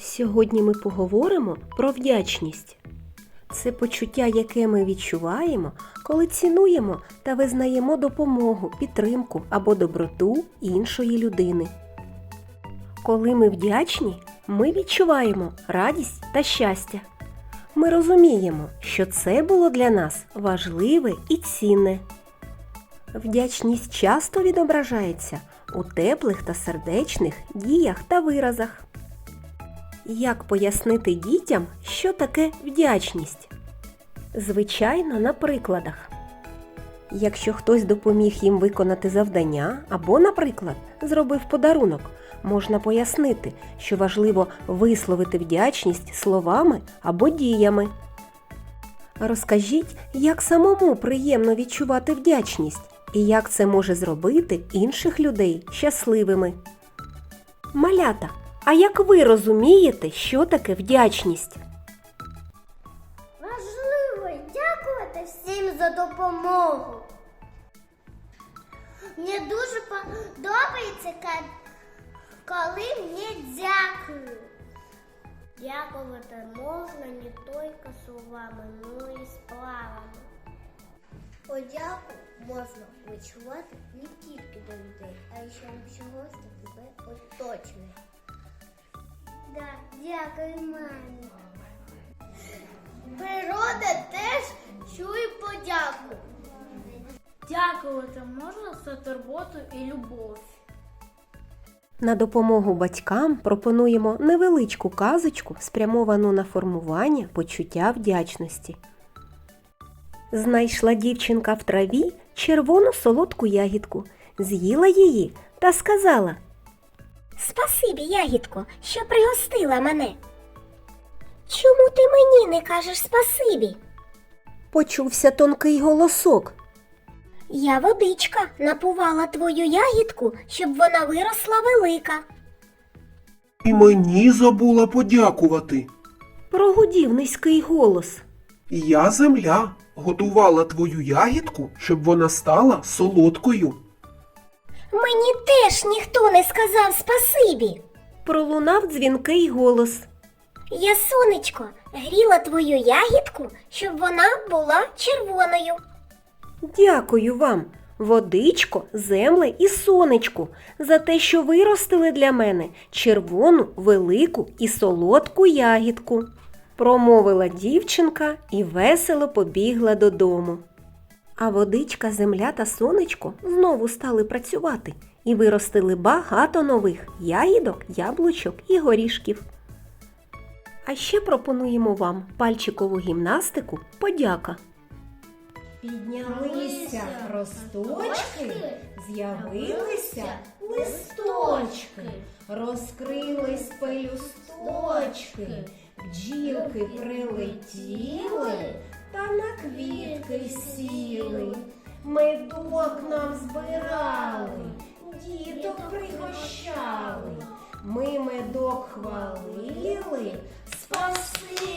Сьогодні ми поговоримо про вдячність. Це почуття, яке ми відчуваємо, коли цінуємо та визнаємо допомогу, підтримку або доброту іншої людини. Коли ми вдячні, ми відчуваємо радість та щастя. Ми розуміємо, що це було для нас важливе і цінне. Вдячність часто відображається у теплих та сердечних діях та виразах. Як пояснити дітям, що таке вдячність? Звичайно, на прикладах. Якщо хтось допоміг їм виконати завдання або, наприклад, зробив подарунок, можна пояснити, що важливо висловити вдячність словами або діями. Розкажіть, як самому приємно відчувати вдячність і як це може зробити інших людей щасливими. Малята, а як ви розумієте, що таке вдячність? Важливо дякувати всім за допомогу. Мені дуже подобається, коли мені дякують. Дякувати можна не тільки словами, але й справами. Подяку можна відчувати не тільки до людей, а й ще чогось, що тебе оточує. Да, дякую, мамі. Природа теж чує подяку. Дякувати можна за турботу і любов. На допомогу батькам пропонуємо невеличку казочку, спрямовану на формування почуття вдячності. Знайшла дівчинка в траві червону солодку ягідку, з'їла її та сказала Спасибі, ягідко, що пригостила мене. Чому ти мені не кажеш спасибі? Почувся тонкий голосок. Я водичка напувала твою ягідку, щоб вона виросла велика. І мені забула подякувати. Прогудів низький голос. Я земля готувала твою ягідку, щоб вона стала солодкою. Мені теж ніхто не сказав спасибі. Пролунав дзвінкий голос. Я, сонечко, гріла твою ягідку, щоб вона була червоною. Дякую вам, водичко, земле і сонечку, за те, що виростили для мене червону, велику і солодку ягідку. Промовила дівчинка і весело побігла додому. А водичка, земля та сонечко знову стали працювати і виростили багато нових ягідок, яблучок і горішків. А ще пропонуємо вам пальчикову гімнастику подяка. Піднялися росточки, з'явилися листочки, розкрились пелюсточки, бджілки прилетіли квітки сіли. Медок нам збирали, діток пригощали. Ми медок хвалили, спасибі